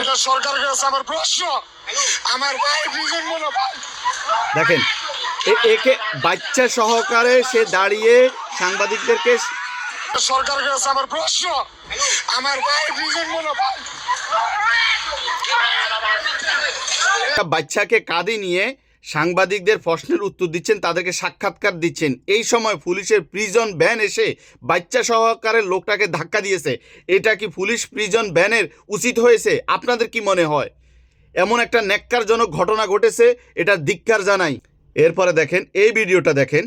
এটা সরকারের কাছে আমার প্রশ্ন। আমার ভাই প্রিজন মনে দেখেন একে বাচ্চা সহকারে সে দাঁড়িয়ে সাংবাদিকদেরকে সরকারের কাছে আমার প্রশ্ন। আমার ভাই প্রিজন মনে বাচ্চাকে কাঁদে নিয়ে সাংবাদিকদের প্রশ্নের উত্তর দিচ্ছেন, তাদেরকে সাক্ষাৎকার দিচ্ছেন। এই সময় পুলিশের প্রিজন ভ্যান এসে বাচ্চা সহকারে লোকটাকে ধাক্কা দিয়েছে। এটা কি পুলিশ প্রিজন ভ্যানের উচিত হয়েছে? আপনাদের কি মনে হয়? এমন একটা ন্যাক্কারজনক ঘটনা ঘটেছে, এটা ধিক্কার জানাই। এরপরে দেখেন, এই ভিডিওটা দেখেন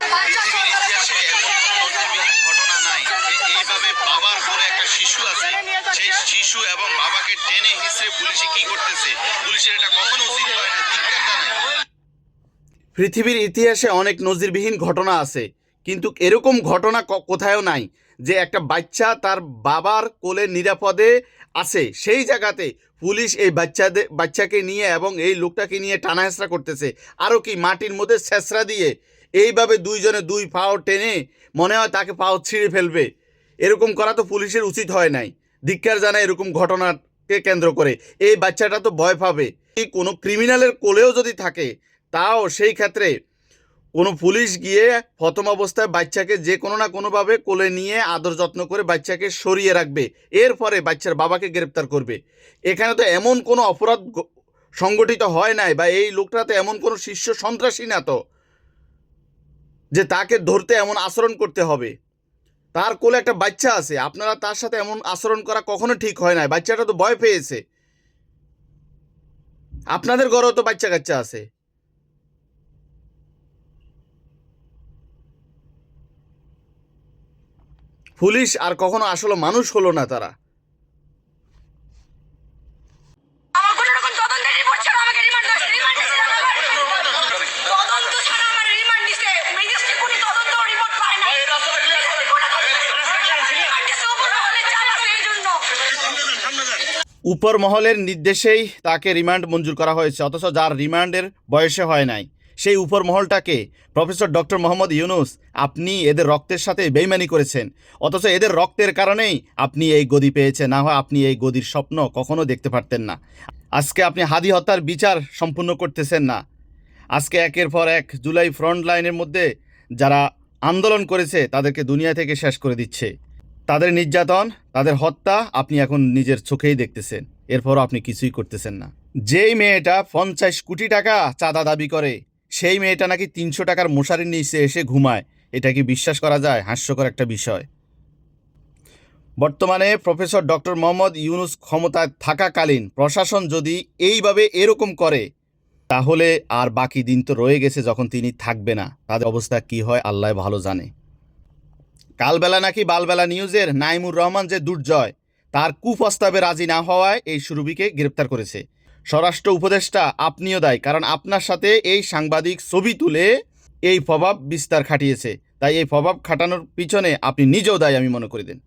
ইতিহাসে এমন কোনো নজিরবিহীন ঘটনা নাই যে এইভাবে বাবার কোলে একটা শিশু আছে সেই শিশু বাবাকে টেনে হিসড়ে পুলিশে কি করতেছে? পুলিশের এটা কখনো উচিত হয় না পৃথিবীর ইতিহাসে অনেক নজিরবিহীন ঘটনা আছে, কিন্তু এরকম ঘটনা ক- কোথাও নাই যে একটা বাচ্চা তার বাবার কোলে নিরাপদে আছে। সেই জায়গাতে পুলিশ এই বাচ্চাদের বাচ্চাকে নিয়ে এবং এই লোকটাকে নিয়ে টানা হেঁচড়া করতেছে। আরও কি মাটির মধ্যে ছেঁচড়া দিয়ে এইভাবে দুইজনে দুই পাও টেনে মনে হয় তাকে পাও ছিঁড়ে ফেলবে। এরকম করা তো পুলিশের উচিত হয় নাই। ধিক্কার জানায় এরকম ঘটনাকে কেন্দ্র করে? এই বাচ্চাটা তো ভয় পাবে। কোনো ক্রিমিনালের কোলেও যদি থাকে, তাও সেই ক্ষেত্রে কোনো পুলিশ গিয়ে প্রথম অবস্থায় বাচ্চাকে যে কোনো না কোনোভাবে কোলে নিয়ে আদর যত্ন করে বাচ্চাকে সরিয়ে রাখবে। এরপরে বাচ্চার বাবাকে গ্রেপ্তার করবে। এখানে তো এমন কোনো অপরাধ সংগঠিত হয় নাই বা এই লোকটা তো এমন কোনো শীর্ষ সন্ত্রাসী না তো, যে তাকে ধরতে এমন আচরণ করতে হবে। তার কোলে একটা বাচ্চা আছে। আপনারা তার সাথে এমন আচরণ করা কখনো ঠিক হয় না বাচ্চাটা তো ভয় পেয়েছে। আপনাদের ঘরেও তো বাচ্চা কাচ্চা আছে। পুলিশ আর কখনো আসলে মানুষ হলো না তারা আমার কোনো রকম তদন্তের রিপোর্ট ছাড়া আমাকে রিমান্ড দিয়েছে রিমান্ড দিয়েছে তদন্ত ছাড়া আমার রিমান্ড দিয়েছে ম্যাজিস্ট্রেট কোনো তদন্ত রিপোর্ট পায় না কোনো তদন্ত- রিমান্ড দিয়েছে উপরে হলে চাল আছে এই জন্য উপর মহলের নির্দেশেই তাকে রিমান্ড মঞ্জুর করা হয়েছে, অথচ যার রিমান্ডের বয়সে হয় নাই। সেই উপর মহলটাকে প্রফেসর ডক্টর মোহাম্মদ ইউনুস, আপনি এদের রক্তের সাথে বেইমানি করেছেন, অথচ এদের রক্তের কারণেই আপনি এই গদি পেয়েছেন, না হয় আপনি এই গদির স্বপ্ন কখনো দেখতে পারতেন না। আজকে আপনি হাদি হত্যার বিচার সম্পূর্ণ করতেছেন না। আজকে একের পর এক জুলাই ফ্রন্ট লাইনের মধ্যে যারা আন্দোলন করেছে, তাদেরকে দুনিয়া থেকে শেষ করে দিচ্ছে। তাদের নির্যাতন, তাদের হত্যা আপনি এখন নিজের চোখেই দেখতেছেন। এরপরও আপনি কিছুই করতেছেন না। যেই মেয়েটা পঞ্চাশ কোটি টাকা চাঁদা দাবি করে, সেই মেয়েটা নাকি তিনশো টাকার মশারির নিচে এসে ঘুমায়। এটা কি বিশ্বাস করা যায়? হাস্যকর একটা বিষয়। বর্তমানে প্রফেসর ডক্টর মোহাম্মদ ইউনুস ক্ষমতায় থাকাকালীন প্রশাসন যদি এইভাবে এরকম করে, তাহলে আর বাকি দিন তো রয়ে গেছে যখন তিনি থাকবে না। তাদের অবস্থা কি হয়, আল্লাহ ভালো জানে। কালবেলা নাকি বালবেলা নিউজের নাইমুর রহমান যে দুর্জয়, তার কুপ্রস্তাবে রাজি না হওয়ায় এই সুরভিকে গ্রেপ্তার করেছে। স্বরাষ্ট্র উপদেষ্টা আপনিও দায়, কারণ আপনার সাথে এই সাংবাদিক ছবি তুলে এই প্রভাব বিস্তার খাটিয়েছে। তাই এই প্রভাব খাটানোর পিছনে আপনি নিজেও দায়, আমি মনে করে দেন।